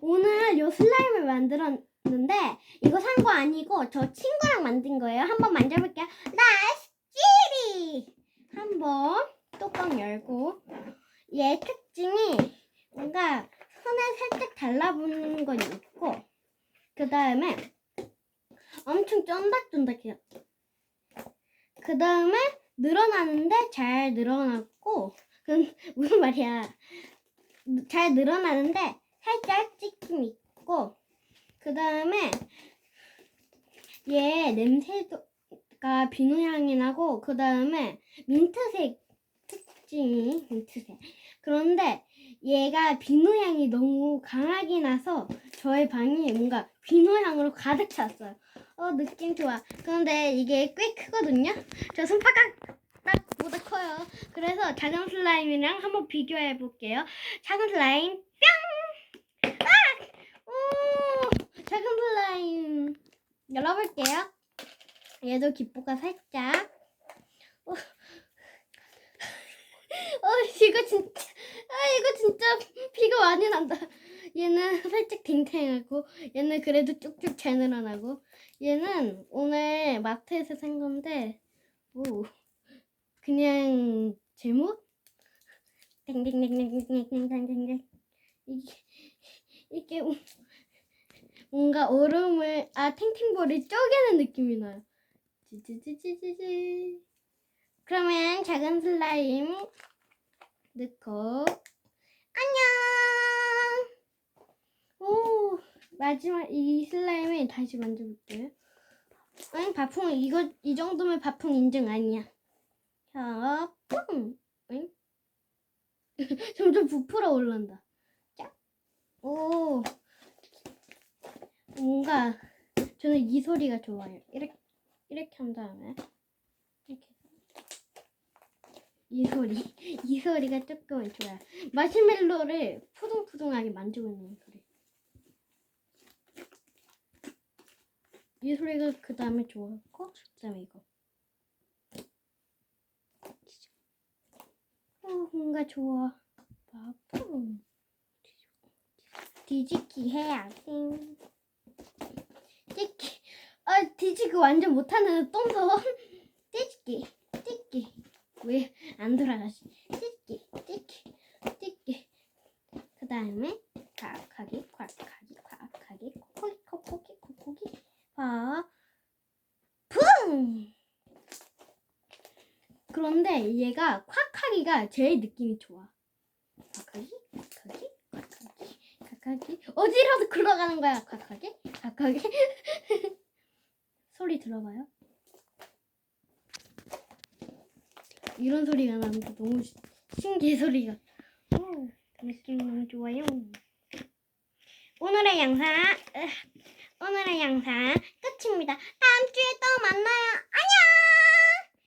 오늘 요 슬라임을 만들었는데 이거 산 거 아니고 저 친구랑 만든 거예요. 한번 만져볼게요. 나이스 찌리! 한번 뚜껑 열고 얘 특징이 뭔가 손에 살짝 달라붙는 건 있고 그 다음에 엄청 쫀득쫀득해요. 그 다음에 늘어나는데 잘 늘어났고 그 무슨 말이야 잘 늘어나는데 살짝 찢김 있고 그 다음에 얘 냄새가 비누 향이 나고 그 다음에 민트색 특징이 민트색 그런데 얘가 비누 향이 너무 강하게 나서 저의 방이 뭔가 비누 향으로 가득 찼어요. 어 느낌 좋아. 그런데 이게 꽤 크거든요. 저 손바닥 보다 커요. 그래서 작은 슬라임이랑 한번 비교해 볼게요. 작은 슬라임 뿅! 아! 오! 작은 슬라임 열어볼게요. 얘도 기포가 살짝. 어, 어 이거 진짜, 아 이거 진짜 피가 많이 난다. 얘는 살짝 탱탱하고 얘는 그래도 쭉쭉 잘 늘어나고 얘는 오늘 마트에서 산 건데 뭐 그냥 제목 땡땡땡땡땡땡땡땡땡 이게 이게 뭔가 얼음을 아 탱탱볼을 쪼개는 느낌이 나요. 찌찌찌찌찌. 그러면 작은 슬라임 넣고 안녕. 오 마지막 이 슬라임을 다시 만져볼게요. 응 바풍 이거 이 정도면 바풍 인증 아니야. 자, 뿡. 응? 점점 부풀어 올란다. 자, 오 뭔가 저는 이 소리가 좋아요. 이렇게 이렇게 한 다음에 이렇게 이 소리 이 소리가 조금 좋아요. 마시멜로를 푸둥푸둥하게 만지고 있는 소리. 이 소리가 그 다음에 좋았고 그 다음에 이거. 어 뭔가 좋아. 바풍 뒤집기 해야지. 찍기. 아 뒤집기 완전 못하는 똥손. 찍기 찍기. 왜안 돌아가지? 찍기 찍기 찍기. 그 다음에 콱하기 콱하기 코코기 코코기 코코기 파 풍. 그런데 얘가 콱하기가 제일 느낌이 좋아. 콱하기 콱하기 콱하기 콱하기 어디라도 굴러가는 거야 콱하기 콱하기 소리 들어봐요. 이런 소리가 나는 게 너무 시- 신기해 소리가. 오, 느낌 너무 좋아요. 오늘의 영상 으, 오늘의 영상 끝입니다. 다음 주에 또 만나요. 안녕.